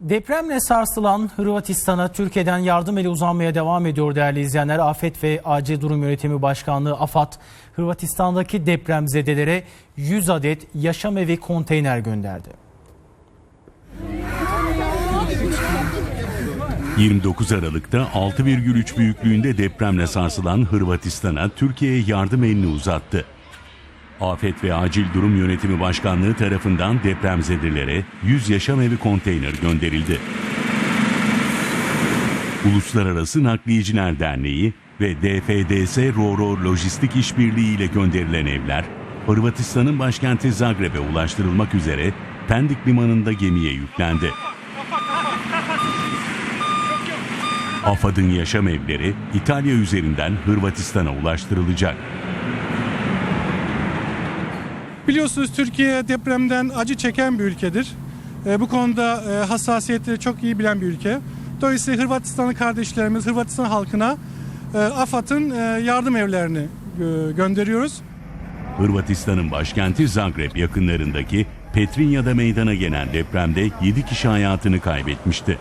Depremle sarsılan Hırvatistan'a Türkiye'den yardım eli uzanmaya devam ediyor değerli izleyenler. Afet ve Acil Durum Yönetimi Başkanlığı AFAD, Hırvatistan'daki depremzedelere 100 adet yaşam evi konteyner gönderdi. 29 Aralık'ta 6,3 büyüklüğünde depremle sarsılan Hırvatistan'a Türkiye'ye yardım elini uzattı. Afet ve Acil Durum Yönetimi Başkanlığı tarafından depremzedelere 100 yaşam evi konteyner gönderildi. Uluslararası Nakliyeciler Derneği ve DFDS Roro Lojistik İşbirliği ile gönderilen evler, Hırvatistan'ın başkenti Zagreb'e ulaştırılmak üzere Pendik Limanı'nda gemiye yüklendi. AFAD'ın yaşam evleri İtalya üzerinden Hırvatistan'a ulaştırılacak. Biliyorsunuz Türkiye depremden acı çeken bir ülkedir. E, bu konuda e, hassasiyetleri çok iyi bilen bir ülke. Dolayısıyla Hırvatistanlı kardeşlerimiz, Hırvatistan halkına e, AFAD'ın yardım evlerini gönderiyoruz. Hırvatistan'ın başkenti Zagreb yakınlarındaki Petrinja'da meydana gelen depremde 7 kişi hayatını kaybetmişti.